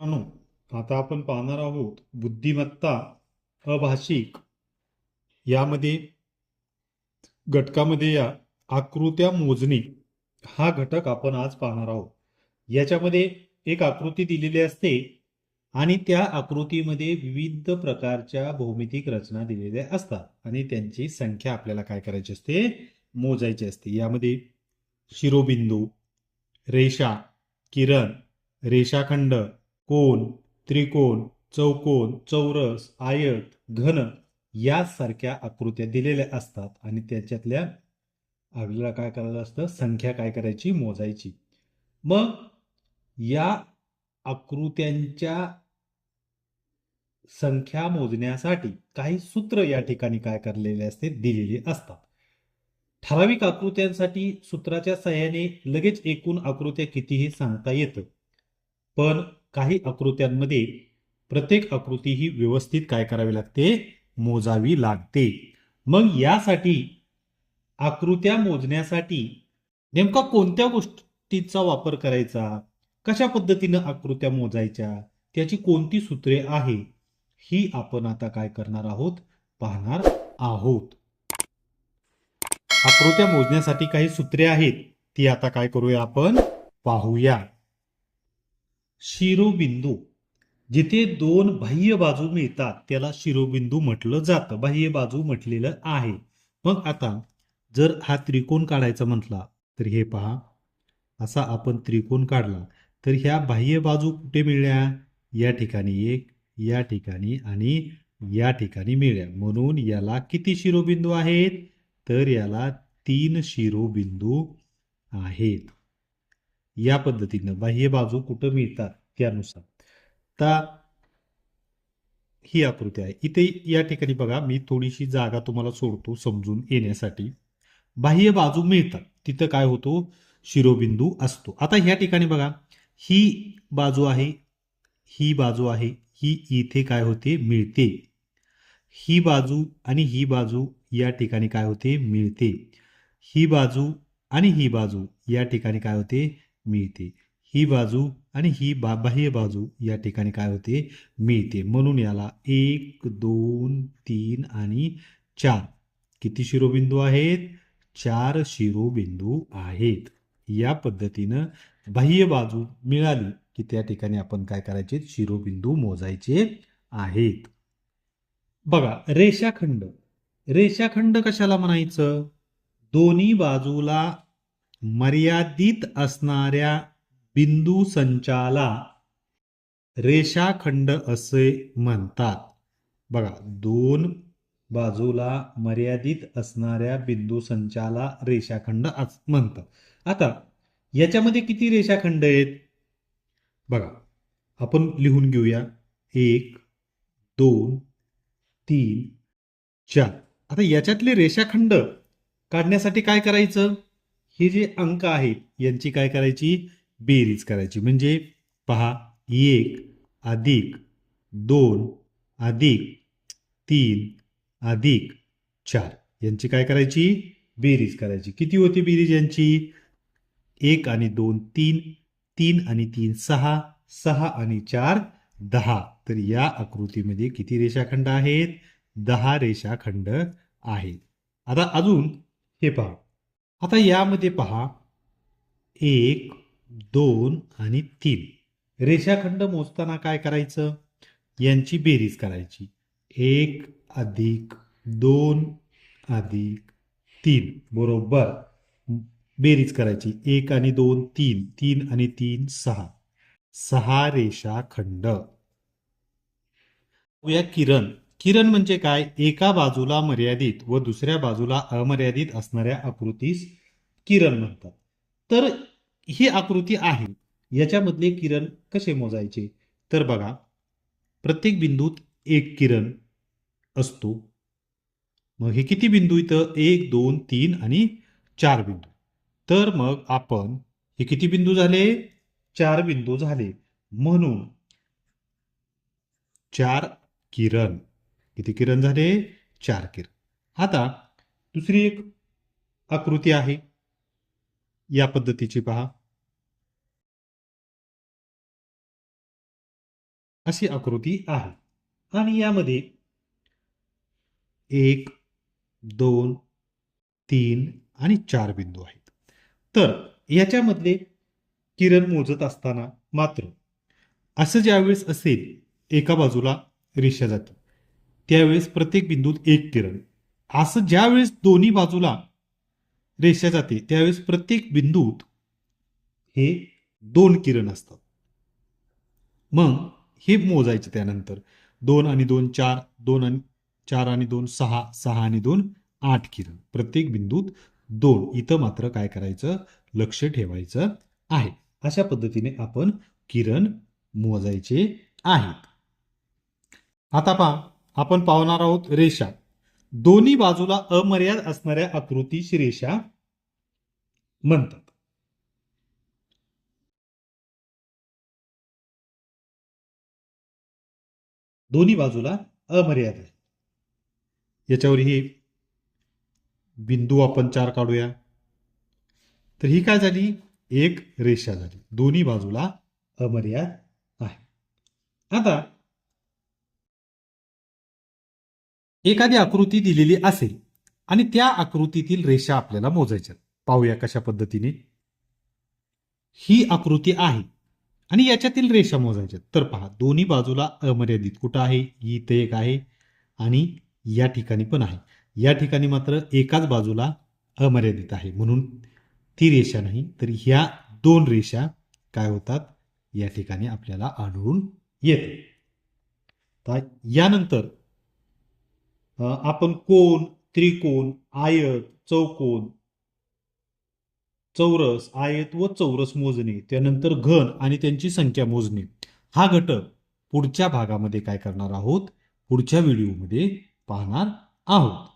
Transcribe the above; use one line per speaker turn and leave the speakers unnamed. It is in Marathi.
मित्रांनो आता आपण पाहणार आहोत बुद्धिमत्ता अभाषिक. यामध्ये घटकामध्ये या आकृत्या मोजणे. हा घटक आपण आज पाहणार आहोत. याच्यामध्ये एक आकृती दिलेली असते आणि त्या आकृतीमध्ये विविध प्रकारच्या भौमितिक रचना दिलेल्या असतात आणि त्यांची संख्या आपल्याला काय करायची असते? मोजायची असते. यामध्ये शिरोबिंदू रेषा किरण रेषाखंड कोण त्रिकोण चौकोन चौरस आयत घन यासारख्या आकृत्या दिलेल्या असतात आणि त्याच्यातल्या आपल्याला काय करायचं असतं? संख्या काय करायची? मोजायची. मग या आकृत्यांच्या संख्या मोजण्यासाठी काही सूत्र या ठिकाणी काय करलेले असते? दिलेले असतात. ठराविक आकृत्यांसाठी सूत्राच्या सहाय्याने लगेच एकूण आकृत्या किती हे सांगता येतं. पण काही आकृत्यांमध्ये प्रत्येक आकृती ही व्यवस्थित काय करावी लागते? मोजावी लागते. मग यासाठी आकृत्या मोजण्यासाठी नेमका कोणत्या गोष्टीचा वापर करायचा? कशा पद्धतीनं आकृत्या मोजायच्या? त्याची कोणती सूत्रे आहे? ही आपण आता काय करणार आहोत? पाहणार आहोत. आकृत्या मोजण्यासाठी काही सूत्रे आहेत. ती आता काय करूया आपण? पाहूया. शिरोबिंदू. जिथे दोन बाह्य बाजू मिळतात त्याला शिरोबिंदू म्हटलं जातं. बाह्य बाजू म्हटलेलं आहे. मग आता जर हा त्रिकोण काढायचा म्हटला तर हे पहा. असा आपण त्रिकोण काढला तर ह्या बाह्य बाजू कुठे मिळल्या? या ठिकाणी एक या ठिकाणी आणि या ठिकाणी मिळल्या. म्हणून याला किती शिरोबिंदू आहेत? तर याला तीन शिरोबिंदू आहेत. या पद्धतीनं बाह्य बाजू कुठं मिळतात त्यानुसार. आता ही आकृती आहे. इथे या ठिकाणी बघा मी थोडीशी जागा तुम्हाला सोडतो समजून येण्यासाठी. बाह्य बाजू मिळतात. तिथं काय होतो? शिरोबिंदू असतो. आता ह्या ठिकाणी बघा ही बाजू आहे ही बाजू आहे ही इथे काय होते? मिळते. ही बाजू आणि ही बाजू या ठिकाणी काय होते? मिळते. ही बाजू आणि ही बाजू या ठिकाणी काय होते? मिळते. ही बाजू आणि ही बा बाह्य बाजू या ठिकाणी काय होते? मिळते. म्हणून याला एक दोन तीन आणि चार. किती शिरोबिंदू आहेत? चार शिरोबिंदू आहेत. या पद्धतीनं बाह्य बाजू मिळाली की त्या ठिकाणी आपण काय करायचे? शिरोबिंदू मोजायचे आहेत. बघा रेषाखंड. रेषाखंड कशाला म्हणायचं? दोन्ही बाजूला मर्यादित असणाऱ्या बिंदू संचाला रेषाखंड असे म्हणतात. बघा दोन बाजूला मर्यादित असणाऱ्या बिंदू संचाला रेषाखंड अस म्हणतात. आता याच्यामध्ये किती रेषाखंड आहेत? बघा आपण लिहून घेऊया. एक दोन तीन चार. आता याच्यातले रेषाखंड काढण्यासाठी काय करायचं? हे जे अंक आहेत यांची काय करायची? बेरीज करायची. म्हणजे पहा एक अधिक दोन अधिक तीन अधिक चार. यांची काय करायची? बेरीज करायची. किती होती बेरीज यांची? एक आणि दोन तीन तीन आणि तीन सहा सहा आणि चार दहा. तर या आकृतीमध्ये किती रेषाखंड आहेत? दहा रेषाखंड आहेत. आता अजून हे पहा. आता यामध्ये पहा. एक दोन आणि तीन. रेषाखंड मोजताना काय करायचं? यांची बेरीज करायची. एक अधिक दोन अधिक तीन. बरोबर. बेरीज करायची. एक आणि दोन तीन. तीन आणि तीन सहा. सहा रेषाखंड. किरण किरण म्हणजे काय? एका बाजूला मर्यादित व दुसऱ्या बाजूला अमर्यादित असणाऱ्या आकृतीस किरण म्हणतात. तर ही आकृती आहे. याच्यामधले किरण कसे मोजायचे? तर बघा प्रत्येक बिंदूत एक किरण असतो. मग हे किती बिंदू इथं? एक दोन तीन आणि चार बिंदू. तर मग आपण हे किती बिंदू झाले? चार बिंदू झाले. म्हणून चार किरण. किती किरण झाले? चार किरण. आता दुसरी एक आकृती आहे. या पद्धतीची पहा. अशी आकृती आहे. आणि यामध्ये एक दोन तीन आणि चार बिंदू आहेत. तर याच्यामधले किरण मोजत असताना मात्र असं ज्यावेळेस असेल एका बाजूला रेषा जाते. त्यावेळेस प्रत्येक बिंदूत एक किरण. असं ज्यावेळेस दोन्ही बाजूला रेषा जाते त्यावेळेस प्रत्येक बिंदूत हे दोन किरण असतात. मग हे मोजायचे त्यानंतर. दोन आणि दोन चार दोन आणि चार आणि दोन सहा सहा आणि दोन आठ किरण. प्रत्येक बिंदूत दोन. इथं मात्र काय करायचं? लक्ष ठेवायचं आहे. अशा पद्धतीने आपण किरण मोजायचे आहेत. आता पहा. आपण पाहणार आहोत रेषा. दोन्ही बाजूला अमर्याद असणाऱ्या आकृतीची रेषा म्हणतात. दोन्ही बाजूला अमर्याद आहे. याच्यावर ही बिंदू आपण चार काढूया. तर ही काय झाली? एक रेषा झाली. दोन्ही बाजूला अमर्याद आहे. आता एखादी आकृती दिलेली असेल आणि त्या आकृतीतील रेषा आपल्याला मोजायच्या पाहूया कशा पद्धतीने. ही आकृती आहे आणि याच्यातील रेषा मोजायच्या तर पहा दोन्ही बाजूला अमर्यादित कुठं आहे? ही एक आहे आणि या ठिकाणी पण आहे. या ठिकाणी मात्र एकाच बाजूला अमर्यादित आहे. म्हणून ती रेषा नाही तर ह्या दोन रेषा काय होतात? या ठिकाणी आपल्याला आढळून येते. यानंतर आपण कोण त्रिकोण आयत चौकोन चौरस आयत व चौरस मोजणे त्यानंतर घन आणि त्यांची संख्या मोजणे. हा घटक पुढच्या भागामध्ये काय करणार आहोत? पुढच्या व्हिडिओमध्ये पाहणार आहोत.